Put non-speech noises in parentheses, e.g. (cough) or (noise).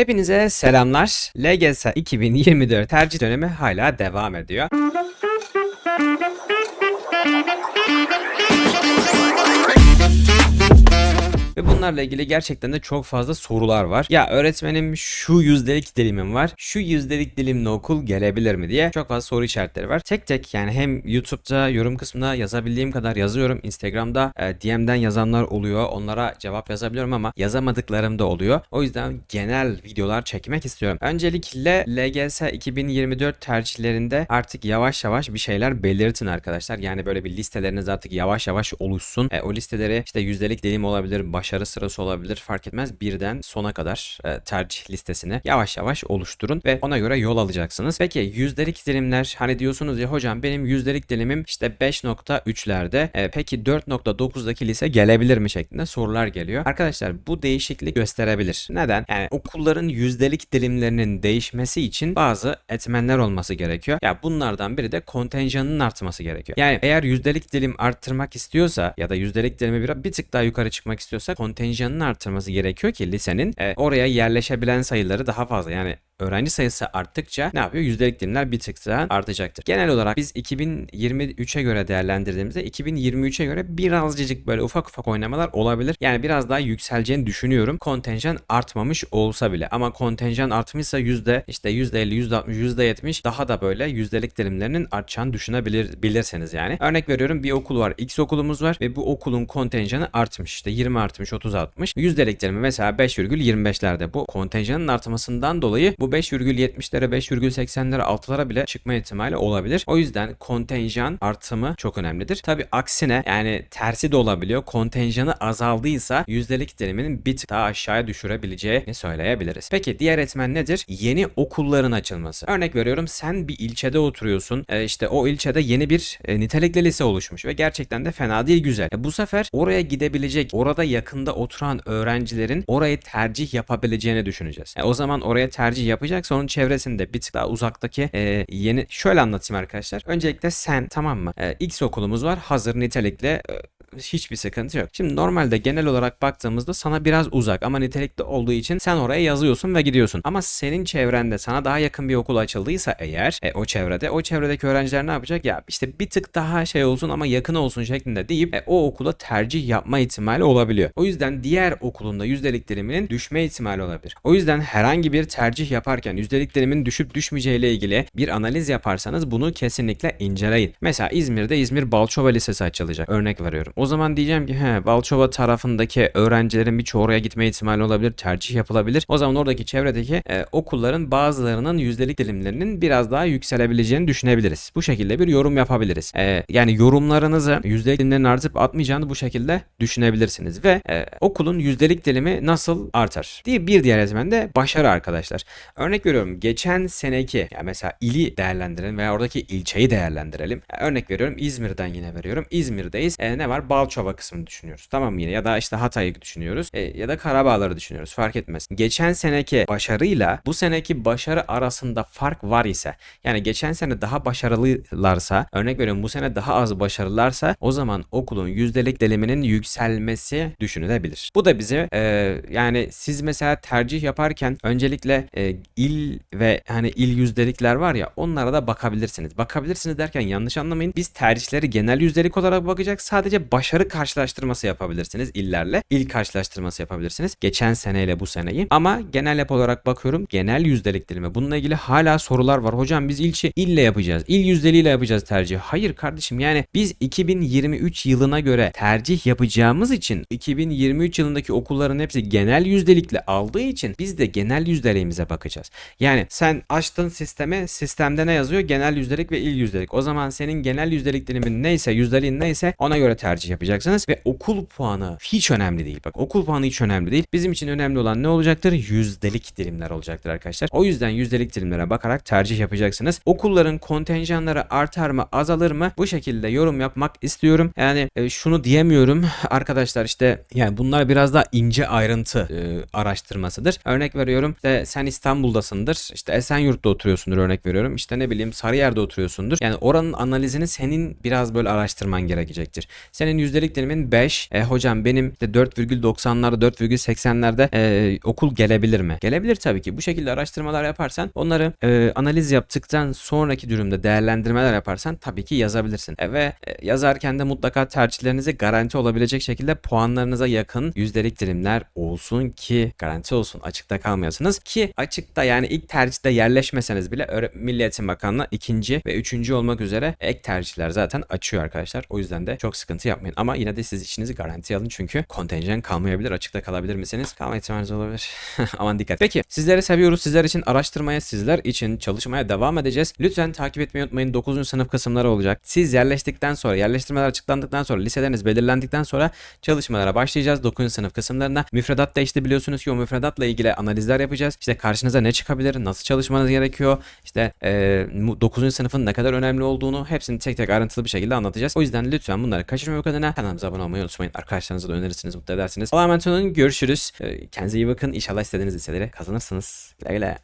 Hepinize selamlar. LGS 2024 tercih dönemi hala devam ediyor. Bunlarla ilgili gerçekten de çok fazla sorular var. Ya öğretmenim şu yüzdelik dilimim var. Şu yüzdelik dilimle okul gelebilir mi diye çok fazla soru işaretleri var. Tek tek yani hem YouTube'da yorum kısmında yazabildiğim kadar yazıyorum. Instagram'da e, DM'den yazanlar oluyor. Onlara cevap yazabiliyorum ama yazamadıklarım da oluyor. O yüzden genel videolar çekmek istiyorum. Öncelikle LGS 2024 tercihlerinde artık yavaş yavaş bir şeyler belirtin arkadaşlar. Yani böyle bir listeleriniz artık yavaş yavaş oluşsun. E, o listeleri işte yüzdelik dilim olabilir, başarı sırası olabilir fark etmez. Birden sona kadar e, tercih listesini yavaş yavaş oluşturun ve ona göre yol alacaksınız. Peki yüzdelik dilimler hani diyorsunuz ya hocam benim yüzdelik dilimim işte 5.3'lerde. E, peki 4.9'daki lise gelebilir mi şeklinde sorular geliyor. Arkadaşlar bu değişiklik gösterebilir. Neden? Yani okulların yüzdelik dilimlerinin değişmesi için bazı etmenler olması gerekiyor. Ya bunlardan biri de kontenjanın artması gerekiyor. Yani eğer yüzdelik dilim arttırmak istiyorsa ya da yüzdelik dilimi bir, bir tık daha yukarı çıkmak istiyorsa kontenjanın arttırması gerekiyor ki lisenin e, oraya yerleşebilen sayıları daha fazla. Yani öğrenci sayısı arttıkça ne yapıyor? Yüzdelik dilimler bir tık daha artacaktır. Genel olarak biz 2023'e göre değerlendirdiğimizde 2023'e göre birazcık böyle ufak ufak oynamalar olabilir. Yani biraz daha yükseleceğini düşünüyorum. Kontenjan artmamış olsa bile ama kontenjan artmışsa yüzde işte yüzde 50, yüzde 60, yüzde 70 daha da böyle yüzdelik dilimlerinin artacağını düşünebilir bilirseniz yani. Örnek veriyorum bir okul var. X okulumuz var ve bu okulun kontenjanı artmış. İşte 20 artmış, 30 artmış. Yüzdelik dilimi mesela 5,25'lerde. Bu kontenjanın artmasından dolayı bu 5,70'lere, 5,80'lere, 6'lara bile çıkma ihtimali olabilir. O yüzden kontenjan artımı çok önemlidir. Tabi aksine yani tersi de olabiliyor. Kontenjanı azaldıysa yüzdelik diliminin bir tık daha aşağıya düşürebileceğini söyleyebiliriz. Peki diğer etmen nedir? Yeni okulların açılması. Örnek veriyorum sen bir ilçede oturuyorsun. E, işte o ilçede yeni bir e, nitelikli lise oluşmuş ve gerçekten de fena değil güzel. E, bu sefer oraya gidebilecek, orada yakında oturan öğrencilerin orayı tercih yapabileceğini düşüneceğiz. E, o zaman oraya tercih yapacaksa onun çevresinde bir tık daha uzaktaki e, yeni şöyle anlatayım arkadaşlar. Öncelikle sen tamam mı? E, X okulumuz var hazır nitelikli e, hiçbir sıkıntı yok. Şimdi normalde genel olarak baktığımızda sana biraz uzak ama nitelikli olduğu için sen oraya yazıyorsun ve gidiyorsun. Ama senin çevrende sana daha yakın bir okul açıldıysa eğer e, o çevrede o çevredeki öğrenciler ne yapacak? Ya işte bir tık daha şey olsun ama yakın olsun şeklinde deyip e, o okula tercih yapma ihtimali olabiliyor. O yüzden diğer okulunda yüzdelik diliminin düşme ihtimali olabilir. O yüzden herhangi bir tercih yaparken yüzdelik dilimin düşüp düşmeyeceği ile ilgili bir analiz yaparsanız bunu kesinlikle inceleyin. Mesela İzmir'de İzmir Balçova Lisesi açılacak. Örnek veriyorum. O zaman diyeceğim ki he Balçova tarafındaki öğrencilerin birçoğu oraya gitme ihtimali olabilir, tercih yapılabilir. O zaman oradaki çevredeki e, okulların bazılarının yüzdelik dilimlerinin biraz daha yükselebileceğini düşünebiliriz. Bu şekilde bir yorum yapabiliriz. E, yani yorumlarınızı yüzdelik dilimlerin artıp atmayacağını bu şekilde düşünebilirsiniz ve e, okulun yüzdelik dilimi nasıl artar? diye bir diğer etmen de başarı arkadaşlar. Örnek veriyorum geçen seneki ya mesela ili değerlendirelim veya oradaki ilçeyi değerlendirelim. Ya örnek veriyorum İzmir'den yine veriyorum. İzmir'deyiz. E, ne var? Balçova kısmını düşünüyoruz. Tamam yine ya da işte Hatay'ı düşünüyoruz. E, ya da Karabağları düşünüyoruz. Fark etmez. Geçen seneki başarıyla bu seneki başarı arasında fark var ise yani geçen sene daha başarılılarsa örnek veriyorum bu sene daha az başarılılarsa o zaman okulun yüzdelik diliminin yükselmesi düşünülebilir. Bu da bize e, yani siz mesela tercih yaparken öncelikle e, il ve hani il yüzdelikler var ya onlara da bakabilirsiniz. Bakabilirsiniz derken yanlış anlamayın. Biz tercihleri genel yüzdelik olarak bakacak. Sadece başarı karşılaştırması yapabilirsiniz illerle. İl karşılaştırması yapabilirsiniz. Geçen seneyle bu seneyi. Ama genel yap olarak bakıyorum. Genel yüzdelik dilimi. Bununla ilgili hala sorular var. Hocam biz ilçe ille yapacağız. İl yüzdeliğiyle yapacağız tercih. Hayır kardeşim yani biz 2023 yılına göre tercih yapacağımız için 2023 yılındaki okulların hepsi genel yüzdelikle aldığı için biz de genel yüzdeliğimize bakacağız. Yani sen açtın sisteme sistemde ne yazıyor? Genel yüzdelik ve il yüzdelik. O zaman senin genel yüzdelik dilimin neyse yüzdeliğin neyse ona göre tercih yapacaksınız ve okul puanı hiç önemli değil. Bak okul puanı hiç önemli değil. Bizim için önemli olan ne olacaktır? Yüzdelik dilimler olacaktır arkadaşlar. O yüzden yüzdelik dilimlere bakarak tercih yapacaksınız. Okulların kontenjanları artar mı azalır mı? Bu şekilde yorum yapmak istiyorum. Yani e, şunu diyemiyorum (laughs) arkadaşlar işte yani bunlar biraz daha ince ayrıntı e, araştırmasıdır. Örnek veriyorum işte sen İstanbul'dasındır. İşte Esenyurt'ta oturuyorsundur örnek veriyorum. İşte ne bileyim Sarıyer'de oturuyorsundur. Yani oranın analizini senin biraz böyle araştırman gerekecektir. Senin yüzdelik dilimin 5. E, hocam benim işte 4,90'larda 4,80'lerde e, okul gelebilir mi? Gelebilir tabii ki. Bu şekilde araştırmalar yaparsan onları e, analiz yaptıktan sonraki durumda değerlendirmeler yaparsan tabii ki yazabilirsin. E, ve e, yazarken de mutlaka tercihlerinizi garanti olabilecek şekilde puanlarınıza yakın yüzdelik dilimler olsun ki garanti olsun açıkta kalmayasınız ki açıkta yani ilk tercihte yerleşmeseniz bile Milli Eğitim Bakanlığı ikinci ve üçüncü olmak üzere ek tercihler zaten açıyor arkadaşlar. O yüzden de çok sıkıntı yapmayın. Ama yine de siz işinizi garantiye alın çünkü kontenjan kalmayabilir. Açıkta kalabilir misiniz? Kalma ihtimaliniz olabilir. (laughs) Aman dikkat. Peki sizleri seviyoruz. Sizler için araştırmaya, sizler için çalışmaya devam edeceğiz. Lütfen takip etmeyi unutmayın. 9. sınıf kısımları olacak. Siz yerleştikten sonra, yerleştirmeler açıklandıktan sonra, liseleriniz belirlendikten sonra çalışmalara başlayacağız. 9. sınıf kısımlarında. Müfredat da işte biliyorsunuz ki o müfredatla ilgili analizler yapacağız. İşte karşınıza ne çıkabilir, nasıl çalışmanız gerekiyor, işte e, 9. sınıfın ne kadar önemli olduğunu hepsini tek tek ayrıntılı bir şekilde anlatacağız. O yüzden lütfen bunları kaçırmamak adına kanalımıza abone olmayı unutmayın. Arkadaşlarınıza da önerirsiniz, mutlu edersiniz. Allah'a emanet olun. Görüşürüz. E, Kendinize iyi bakın. İnşallah istediğiniz liseleri kazanırsınız. Güle güle.